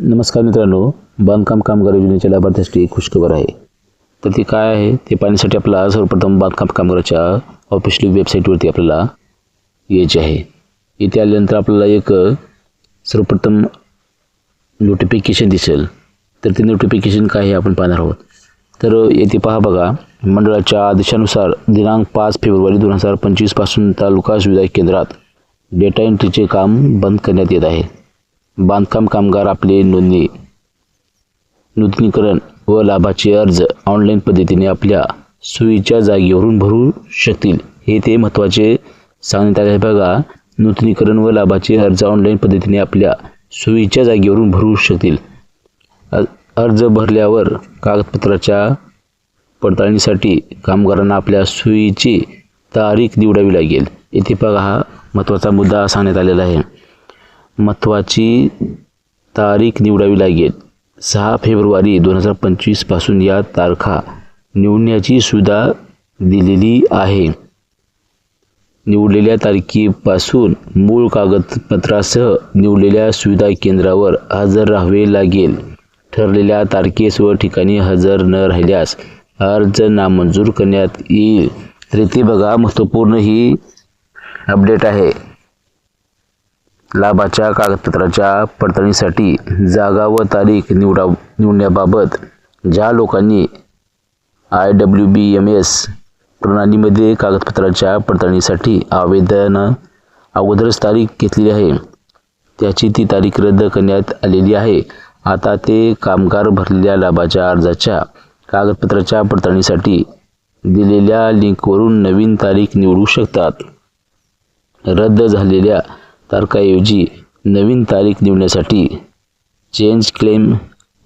नमस्कार मित्रांनो बांधकाम कामगार योजनेच्या लाभार्थ्यासाठी खुशखबर आहे. तर ती काय आहे? ते पाहण्यासाठी आपल्याला सर्वप्रथम बांधकाम कामगाराच्या ऑफिशियल वेबसाईटवरती आपल्याला यायचे आहे. इथे आल्यानंतर आपल्याला एक सर्वप्रथम नोटिफिकेशन दिसेल. तर ते नोटिफिकेशन काय आहे आपण पाहणार आहोत. तर येथे पहा बघा मंडळाच्या आदेशानुसार दिनांक पाच फेब्रुवारी दोन हजार पंचवीसपासून तालुका सुविधा केंद्रात डेटा एंट्रीचे काम बंद करण्यात येत आहे. बांधकाम कामगार आपले नोंदणी नूतनीकरण व लाभाचे अर्ज ऑनलाईन पद्धतीने आपल्या सोयीच्या जागेवरून भरू शकतील. हे ते महत्त्वाचे सांगण्यात आले आहे. बघा नूतनीकरण व लाभाचे अर्ज ऑनलाईन पद्धतीने आपल्या सोयीच्या जागेवरून भरू शकतील. अर्ज भरल्यावर कागदपत्राच्या पडताळणीसाठी कामगारांना आपल्या सोयीची तारीख निवडावी लागेल. येथे बघा हा महत्त्वाचा मुद्दा सांगण्यात आलेला आहे. महत्त्वाची तारीख निवडावी लागेल. सहा फेब्रुवारी दोन हजार पंचवीसपासून या तारखा निवडण्याची सुविधा दिलेली आहे. निवडलेल्या तारखेपासून मूळ कागदपत्रासह निवडलेल्या सुविधा केंद्रावर हजर राहावे लागेल. ठरलेल्या तारखेस व ठिकाणी हजर न राहिल्यास अर्ज नामंजूर करण्यात येईल. तर इथे बघा महत्त्वपूर्ण ही अपडेट आहे. लाभाच्या कागदपत्राच्या पडताळणीसाठी जागा व तारीख निवडा निवडण्याबाबत ज्या लोकांनी I W B M S प्रणालीमध्ये कागदपत्राच्या पडताळणीसाठी आवेदन अगोदरच तारीख घेतलेली आहे त्याची ती तारीख रद्द करण्यात आलेली आहे. आता ते कामगार भरलेल्या लाभाच्या अर्जाच्या कागदपत्राच्या पडताळणीसाठी दिलेल्या लिंकवरून नवीन तारीख निवडू शकतात. रद्द झालेल्या तारखाऐवजी नवीन तारीख निवडण्यासाठी चेंज क्लेम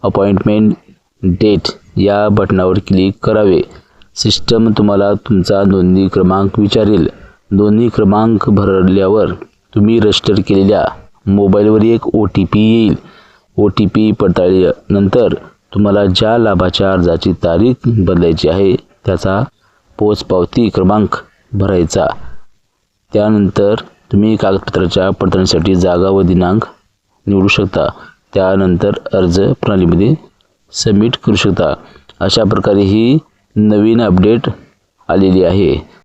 अपॉइंटमेंट डेट या बटनावर क्लिक करावे. सिस्टम तुम्हाला तुमचा नोंदणी क्रमांक विचारेल. नोंदणी क्रमांक भरल्यावर तुम्ही रजिस्टर केलेल्या मोबाईलवर एक ओ टी पी येईल. ओ टी पी पडताळल्यानंतर तुम्हाला ज्या लाभाच्या अर्जाची तारीख बदलायची आहे त्याचा पोचपावती क्रमांक भरायचा. त्यानंतर तुम्ही कागदपत्राच्या पडताळणीसाठी जागा व दिनांक निवडू शकता. त्यानंतर अर्ज प्रणालीमध्ये सबमिट करू शकता. अशा प्रकारे ही नवीन अपडेट आलेली आहे.